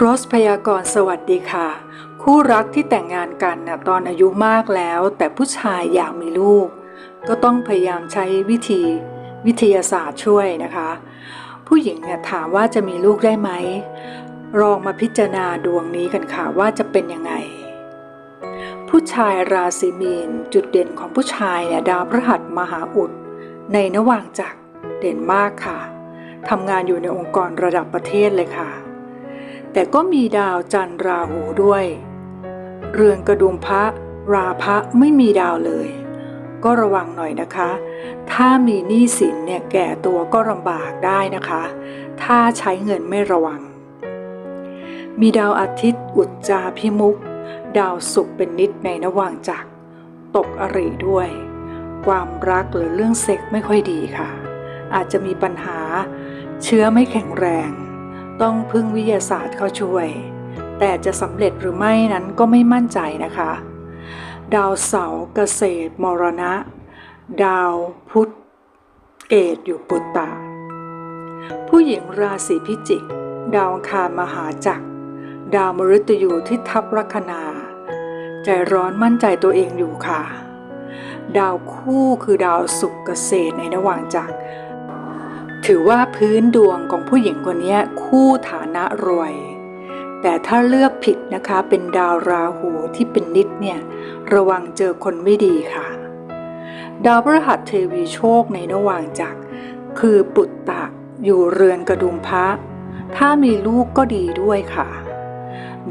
โรสพยากรสวัสดีค่ะ คู่รักที่แต่งงานกันนะตอนอายุมากแล้ว แต่ผู้ชายอยากมีลูก ก็ต้องพยายามใช้วิธีวิทยาศาสตร์ช่วยนะคะ ผู้หญิงเนี่ยถามว่าจะมีลูกได้ไหมลองมาพิจารณาดวงนี้กันค่ะว่าจะเป็นยังไง ผู้ชายราศีมีนจุดเด่นของผู้ชายเนี่ยดาวพฤหัสมหาอุด ในนว่างจักรเด่นมากค่ะทำงานอยู่ในองค์กรระดับประเทศเลยค่ะ แต่ก็มีดาวจันทร์ราหูด้วย เรือนกระดุมพระราพระไม่มีดาวเลย ก็ระวังหน่อยนะคะ ถ้ามีหนี้สินเนี่ยแก่ตัวก็ลำบากได้นะคะ ถ้าใช้เงินไม่ระวัง มีดาวอาทิตย์อุจจาพิมุก ดาวศุกร์เป็นนิดในระหว่างจักรตกอริด้วย ความรักหรือเรื่องเซ็กไม่ค่อยดีค่ะ อาจจะมีปัญหาเชื้อไม่แข็งแรง ต้องพึ่งวิทยาศาสตร์เข้าช่วย แต่จะสำเร็จหรือไม่นั้นก็ไม่มั่นใจนะคะ ดาวเสาร์เกษตรมรณะ ดาวพุธเกตอยู่ปุตตะ ผู้หญิงราศีพิจิก ดาวคารมหาจักร ดาวมฤตยูที่ทับลัคนา ใจร้อนมั่นใจตัวเองอยู่ค่ะ ดาวคู่คือดาวศุกเกษตรในระหว่างจัก ถือว่าพื้นดวงของผู้หญิงคนนี้คู่ฐานะรวย แต่ถ้าเลือกผิดนะคะเป็นดาวราหูที่เป็นนิดเนี่ยระวังเจอคนไม่ดีค่ะ ดาวพฤหัสเทวีโชคในระหว่างจักคือปุตตะอยู่เรือนกระดุมพระ ถ้ามีลูกก็ดีด้วยค่ะ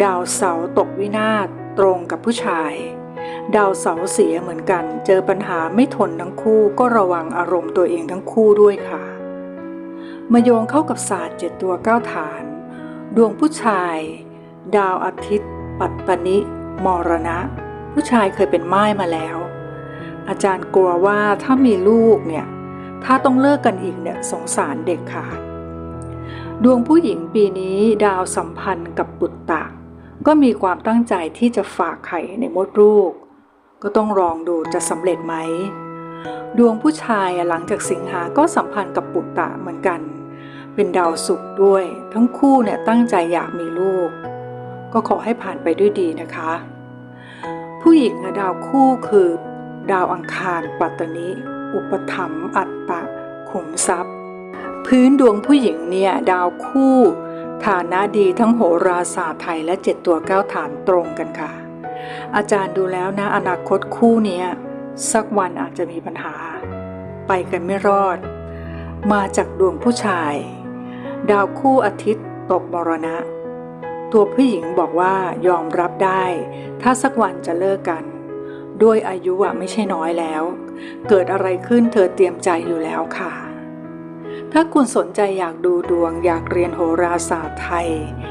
ดาวเสาตกวินาศตรงกับผู้ชาย ดาวเสาเสียเหมือนกัน เจอปัญหาไม่ทนทั้งคู่ก็ระวังอารมณ์ตัวเองทั้งคู่ด้วยค่ะ มาโยงเข้ากับศาสตร์เจ็ดตัวเก้าฐาน ดวงผู้ชาย ดาวอาทิตย์ ปัตตนิมรณะ ผู้ชายเคยเป็นไม้มาแล้ว อาจารย์กลัวว่าถ้ามีลูกเนี่ย ถ้าต้องเลิกกันอีกเนี่ยสงสารเด็กค่ะดวงผู้หญิงปีนี้ดาวสัมพันธ์กับบุตตะ ก็มีความตั้งใจที่จะฝากไข่ในมดลูก ก็ต้องลองดูจะสำเร็จไหม ดวงผู้ชายหลังจากสิงหาก็สัมพันธ์กับปุตตะเหมือนกัน เป็นดาวศุกร์ด้วย ทั้งคู่เนี่ยตั้งใจอยากมีลูก ก็ขอให้ผ่านไปด้วยดีนะคะ ผู้หญิงดาวคู่คือ ดาวอังคารปัตตนิอุปถัมภ์อัตตะขุมทรัพย์ พื้นดวงผู้หญิงเนี่ยดาวคู่ ฐานะดีทั้งโหราศาสตร์ไทยและเจ็ดตัวเก้าฐานตรงกันค่ะ อาจารย์ดูแล้วนะอนาคตคู่เนี้ยสักวันอาจจะมีปัญหา ไปกันไม่รอด มาจากดวงผู้ชาย ดาวคู่อาทิตย์ตกมรณะ ตัวผู้หญิงบอกว่ายอมรับได้ ถ้าสักวันจะเลิกกัน ด้วยอายุอะไม่ใช่น้อยแล้ว เกิดอะไรขึ้นเธอเตรียมใจอยู่แล้วค่ะ ถ้าคุณสนใจอยากดูดวงอยากเรียนโหราศาสตร์ไทย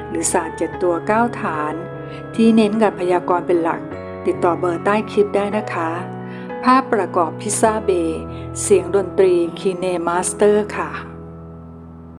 หรือศาสตร์เจ็ดตัวเก้าฐาน ที่เน้นการพยากรณ์เป็นหลัก ติดต่อเบอร์ใต้คลิปได้นะคะภาพประกอบพิซซ่าเบย์เสียงดนตรีคีเนมาสเตอร์ค่ะ